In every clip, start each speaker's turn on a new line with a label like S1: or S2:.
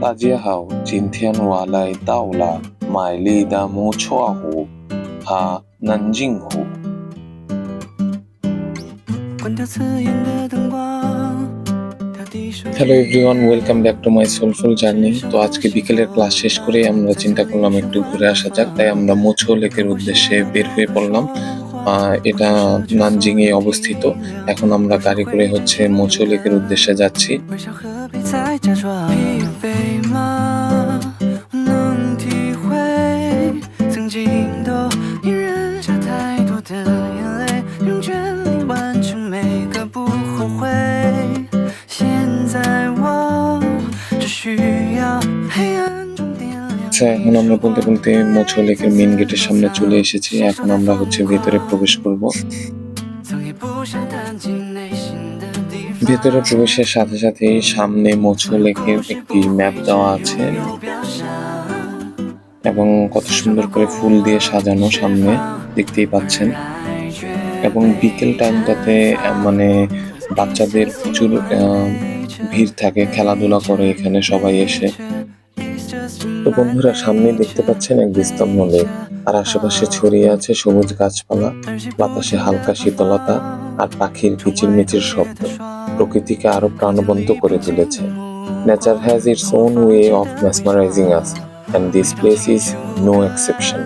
S1: 大家好，今天我来到了美丽的木错湖和南京湖。
S2: 关掉刺眼的灯光，调低声
S1: hello everyone welcome back to my soulful journey তো আজকে বিকেলের ক্লাস শেষ করে আমরা চিন্তা করলাম একটু ঘুরে আসা যাক তাই আমরা মোছো লেকের উদ্দেশ্যে বের হয়ে পড়লাম আহ, এটা নানজিং এ অবস্থিত এখন আমরা গাড়ি করে হচ্ছে মোছো লেকের উদ্দেশ্যে যাচ্ছি
S2: 微笑何必再假装疲惫吗？能体会曾经都隐忍下太多的眼泪，用全力完成每个不后悔。现在我只需要黑暗中点亮。
S1: আচ্ছা এখন আমরা বলতে বলতে মোছো লেকের মেন গেটের সামনে চলে এসেছি এখন আমরা হচ্ছে ভেতরে প্রবেশ করব ভেতরে প্রবেশের সাথে সাথে সামনে মছু লেখে একটি ম্যাপ দেওয়া আছে। এবং কত সুন্দর করে ফুল দিয়ে সাজানো সামনে দেখতেই পাচ্ছেন। এবং বিকেল টাইমটাতে মানে বাচ্চাদের প্রচুর ভিড় থাকে, খেলাধুলা করে এখানে সবাই এসে। তো বন্ধুরা, সামনে দেখতে পাচ্ছেন এক বিস্তম্ভ লেক আর আশেপাশে ছড়িয়ে আছে সবুজ গাছপালা, বাতাসে হালকা শীতলতা। আর পাখির কিচিরমিচির শব্দ প্রকৃতিকে আরও প্রাণবন্ত করে তুলেছে। Nature has its own way of mesmerising us and this place is no exception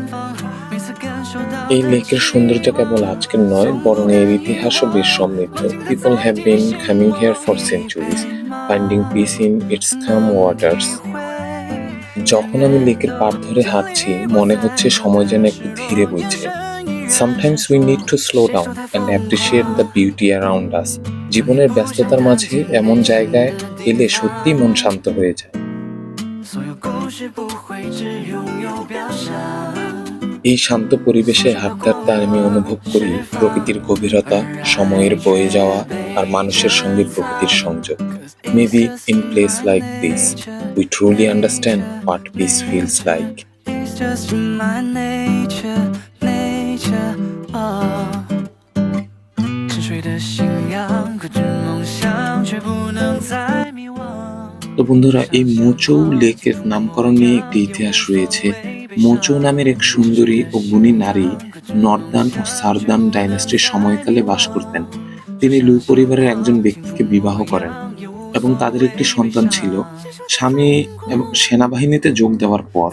S1: এই লেকের সৌন্দর্য কেবল আজকের নয়, বরং এর ইতিহাসও বেশ সমৃদ্ধ। People have been coming here for centuries finding peace in its calm waters যখন আমি লেকের পাড় ধরে হাঁটছি, মনে হচ্ছে সময় যেন একটু ধীরে বইছে। Sometimes we need to slow down and appreciate the beauty around us জীবনের ব্যস্ততার মাঝে এমন জায়গায় এলে সত্যি মন শান্ত হয়ে যায়। এই শান্ত পরিবেশে হাঁটতে হাঁটতে আমি অনুভব করি প্রকৃতির গভীরতা, সময়ের বয়ে যাওয়া আর মানুষের সঙ্গে প্রকৃতির সংযোগ।
S2: Maybe in place like this we truly understand what peace feels like
S1: তো বন্ধুরা, এই মোচৌ লেকের নামকরণ নিয়ে একটি ইতিহাস রয়েছে। মোচৌ নামের এক সুন্দরী ও গুণী নারী নর্দান ও সারদান ডাইনাস্টির সময়কালে বাস করতেন। তিনি লু পরিবারের একজন ব্যক্তিকে বিবাহ করেন এবং তাদের একটি সন্তান ছিল। স্বামী এবং সেনাবাহিনীতে যোগ দেওয়ার পর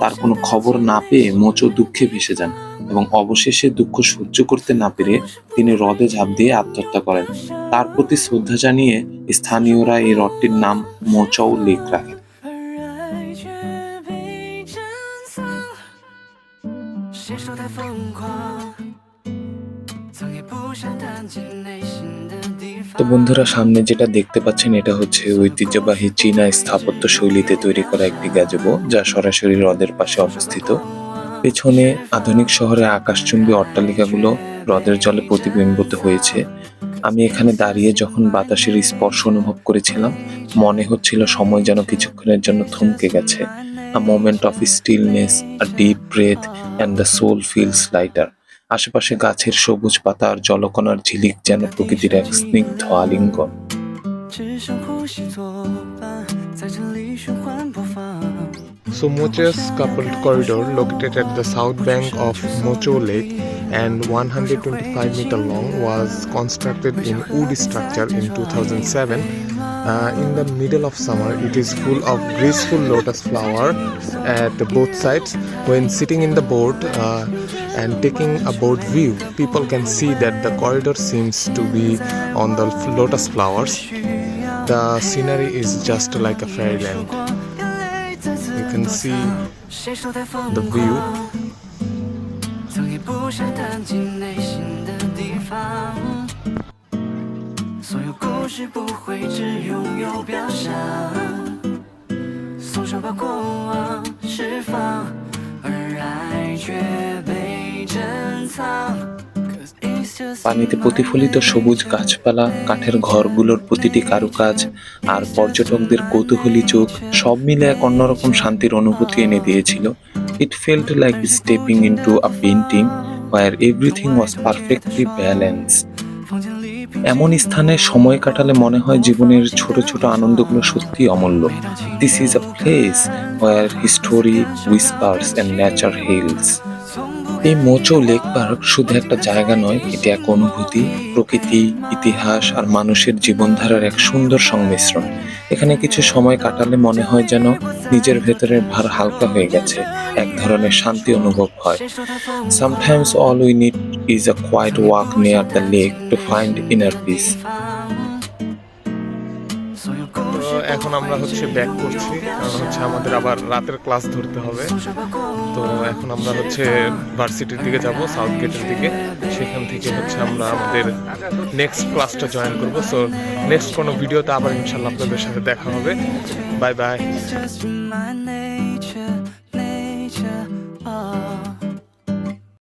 S1: তার কোনো খবর না পেয়ে মোচো দুঃখে ভেসে যান এবং অবশেষে দুঃখ সহ্য করতে না পেরে তিনি হ্রদে ঝাঁপ দিয়ে আত্মহত্যা করেন তার প্রতি শ্রদ্ধা জানিয়ে স্থানীয়রা এই হ্রদটির নাম মোচৌ লেক রাখেন
S2: 而爱却被珍藏，谁说太疯狂？曾也不想谈起内心的地
S1: তো বন্ধুরা, সামনে যেটা দেখতে পাচ্ছেন, এটা হচ্ছে ঐতিহ্যবাহী চীনা স্থাপত্য শৈলীতে তৈরি করা একটি গ্যাজেবো যা সরাসরি হ্রদের পাশে অবস্থিত। পেছনে আধুনিক শহরের আকাশচুম্বী অট্টালিকাগুলো হ্রদের জলে প্রতিবিম্বিত হয়েছে। আমি এখানে দাঁড়িয়ে যখন বাতাসের স্পর্শ অনুভব করেছিলাম, মনে হচ্ছিল সময় যেন কিছুক্ষণের জন্য থমকে গেছে। A moment of stillness a deep breath and the soul feels lighter আশেপাশে গাছের সবুজ পাতার জলকণার ঝিলিক যেন প্রকৃতির এক স্নিগ্ধ আলিঙ্গন
S3: Sumocha's coupled corridor, located at the south bank of Mocho Lake and 125 meter long, was constructed in wood structure in 2007. Uh, in the middle of summer, it is full of graceful lotus flower at both sides. When sitting in the boat, uh, and taking a boat view people can see that the corridor seems to be on the lotus flowers the scenery is just like a fairyland you can see the view
S1: পানিতে প্রতিফলিত সবুজ গাছপালা, কাঠের ঘরগুলোর প্রতিটি কারুকাজ আর পর্যটকদের কৌতূহলী চোখ সব মিলে এক অন্যরকম শান্তির অনুভূতি এনে দিয়েছিল। It felt like stepping into a painting where everything
S2: was perfectly balanced
S1: এমন স্থানে সময় কাটালে মনে হয় জীবনের ছোট ছোট আনন্দগুলো সত্যি অমূল্য। This is a place where history whispers and nature heals এই মোচো লেক পার্ক শুধু একটা জায়গা নয়, এটি এক অনুভূতি, প্রকৃতি, ইতিহাস আর মানুষের জীবনধারার এক সুন্দর সংমিশ্রণ এখানে কিছু সময় কাটালে মনে হয় যেন নিজের ভেতরের ভার হালকা হয়ে গেছে, এক ধরনের শান্তি অনুভব হয় sometimes all we need is a quiet walk near the lake to find inner peace.
S3: এখন আমরা হচ্ছে ব্যাক করছি। কারণ হচ্ছে আমাদের আবার রাতের ক্লাস ধরতে হবে। তো এখন আমরা হচ্ছে ভার্সিটির দিকে যাব সাউথ গেটের দিকে। সেখান থেকে হচ্ছে আমরা আমাদের নেক্সট ক্লাসটা জয়েন করব। সো নেক্সট কোনো ভিডিওতে আবার ইনশাল্লাহ আপনাদের সাথে দেখা হবে। Bye bye